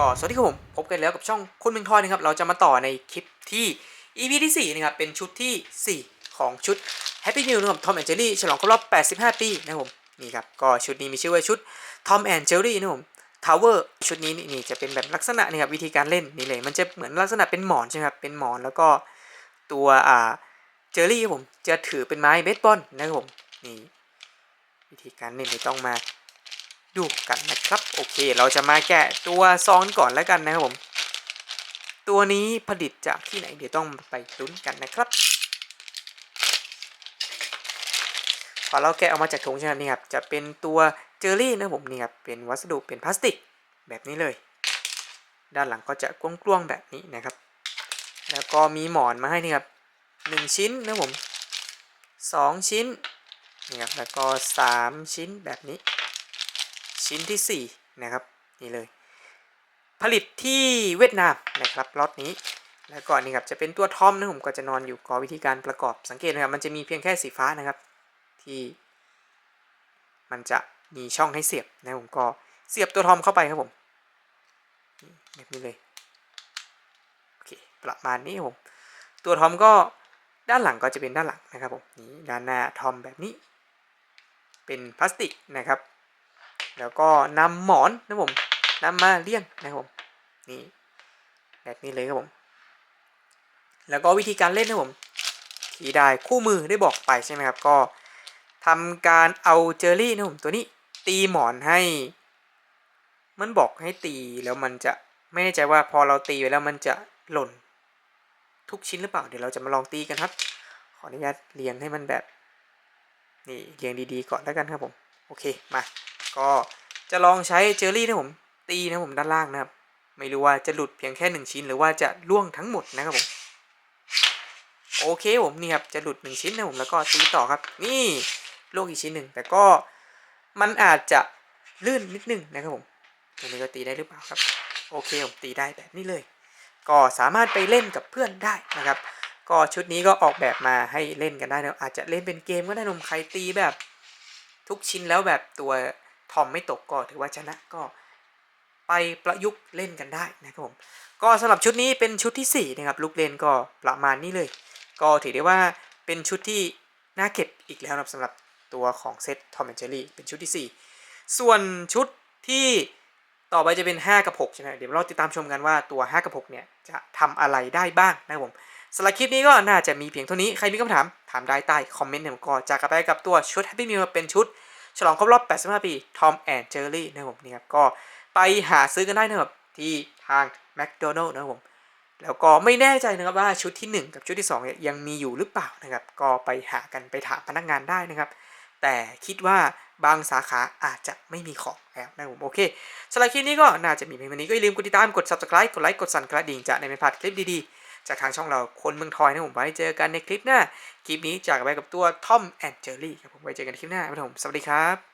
ก็สวัสดีครับผม พบกันแล้วกับช่องคนเมืองทอยนะครับ เราจะมาต่อในคลิปที่ EP ที่ 4 นะครับ เป็นชุดที่ 4 ของชุด Happy Meal นะครับ Tom and Jerry ฉลองครบรอบ 85 ปีนะครับผม นี่ครับ ก็ชุดนี้มีชื่อว่าชุด Tom and Jerry นะครับผม Tower ชุดนี้นี่จะเป็นแบบลักษณะนี่ครับวิธีการเล่นนี่เลย มันจะเหมือนลักษณะเป็นหมอนใช่ไหมครับ เป็นหมอนแล้วก็ตัวอ่าเจอรี่ครับผม จะถือเป็นไม้เบสบอลนะครับผม นี่วิธีการเล่นต้องมา ดูกันนะครับโอเค เราจะมาแกะตัวซองก่อนแล้วกันนะครับผม ตัวนี้ผลิตจากที่ไหนเดี๋ยวต้องไปลุ้นกันนะครับพอเราแกะออกมาจากถุงใช่ไหมนี่ครับจะเป็นตัวเจอรี่นะผมนี่ครับเป็นวัสดุเป็นพลาสติกแบบนี้เลย ด้านหลังก็จะกว้างๆแบบนี้นะครับ แล้วก็มีหมอนมาให้นี่ครับหนึ่งชิ้นนะผมสองชิ้นนี่ครับแล้วก็สามชิ้นแบบนี้ ชิ้นที่ 4 นะครับ นี่เลย ผลิตที่เวียดนามนะครับล็อตนี้แล้วก็นี่ครับจะเป็นตัวทอมนะผมก็จะนอนอยู่ก็วิธีการประกอบสังเกตนะครับมันจะมีเพียงแค่สีฟ้านะครับ ที่มันจะมีช่องให้เสียบนะผมก็เสียบตัวทอมเข้าไปครับผมนี่แบบนี้เลยโอเคประมาณนี้ผมตัวทอมก็ด้านหลังก็จะเป็นด้านหลังนะครับผมนี่ด้านหน้าทอมแบบนี้ เป็นพลาสติกนะครับ แล้วก็นำหมอนนะผมนำมาเลี่ยงนะครับผมนี่แบบนี้เลยครับผม แล้วก็วิธีการเล่นนะผมที่ได้คู่มือได้บอกไปใช่ไหมครับ ก็ทำการเอาเจอรี่นะผมตัวนี้ตีหมอนให้ มันบอกให้ตีแล้วมันจะไม่แน่ใจว่าพอเราตีไปแล้วมันจะหล่นทุกชิ้นหรือเปล่าเดี๋ยวเราจะมาลองตีกันครับ ขออนุญาตเรียงให้มันแบบ นี่เรียงดีๆก่อนแล้วกันครับผม โอเคมา ก็จะลองใช้เจอรี่นะผม ตีนะผมด้านล่างนะครับ ไม่รู้ว่าจะหลุดเพียงแค่หนึ่งชิ้น หรือว่าจะล่วงทั้งหมดนะครับผมโอเคผมนี่ครับจะหลุดหนึ่งชิ้นนะผมแล้วก็ตีต่อครับ นี่ล่วงอีกชิ้นหนึ่งแต่ก็มันอาจจะลื่นนิดนึงนะครับผมตรงนี้ก็ตีได้หรือเปล่าครับ โอเคผมตีได้แบบนี้เลย ก็สามารถไปเล่นกับเพื่อนได้นะครับ ก็ชุดนี้ก็ออกแบบมาให้เล่นกันได้นะอาจจะเล่นเป็นเกมก็ได้นมใครตีแบบทุกชิ้นแล้วแบบตัว ทอมไม่ตกก็ถือว่าชนะก็ไปประยุกต์เล่นกันได้นะครับผมก็สำหรับชุดนี้เป็นชุดที่ 4 นะครับลูกเล่นก็ประมาณนี้เลย ก็ถือได้ว่าเป็นชุดที่น่าเก็บอีกแล้วสำหรับตัวของเซตทอมแอนเจอรี่เป็นชุดที่ 4 ส่วนชุดที่ต่อไปจะเป็น 5 กับ 6 ใช่ไหมเดี๋ยวเราติดตามชมกันว่าตัว 5 กับ 6 เนี่ย จะทำอะไรได้บ้างนะครับผมสำหรับคลิปนี้ก็น่าจะมีเพียงเท่านี้ ใครมีคำถาม ถามได้ใต้คอมเมนต์เนี่ยผมก็จะกลับไปกับตัวชุด Happy Meal เป็นชุด ฉลองครบรอบ 85 ปี Tom and Jerry นะครับผมนี่ครับก็ไปหาซื้อกันได้นะครับที่ทาง McDonald นะครับผมแล้วก็ไม่แน่ใจนะครับว่าชุดที่ 1 กับชุดที่2เนี่ยยังมีอยู่หรือเปล่านะครับ ก็ไปหากันไปถามพนักงานได้นะครับ แต่คิดว่าบางสาขาอาจจะไม่มีของแล้วนะครับผมโอเคสำหรับคลิปนี้ก็น่าจะมีเพียงเท่านี้ก็อย่าลืมกดติดตามกด subscribe กดไลค์กดสั่นกระดิ่งจะได้ไม่พลาดคลิปดีๆ จากทางช่องเราคนเมืองทอยนะผมไว้เจอกันในคลิปหน้า คลิปนี้จากไปกับตัวทอมแอนเจอรี่ครับผมไว้เจอกันคลิปหน้าครับผมสวัสดีครับ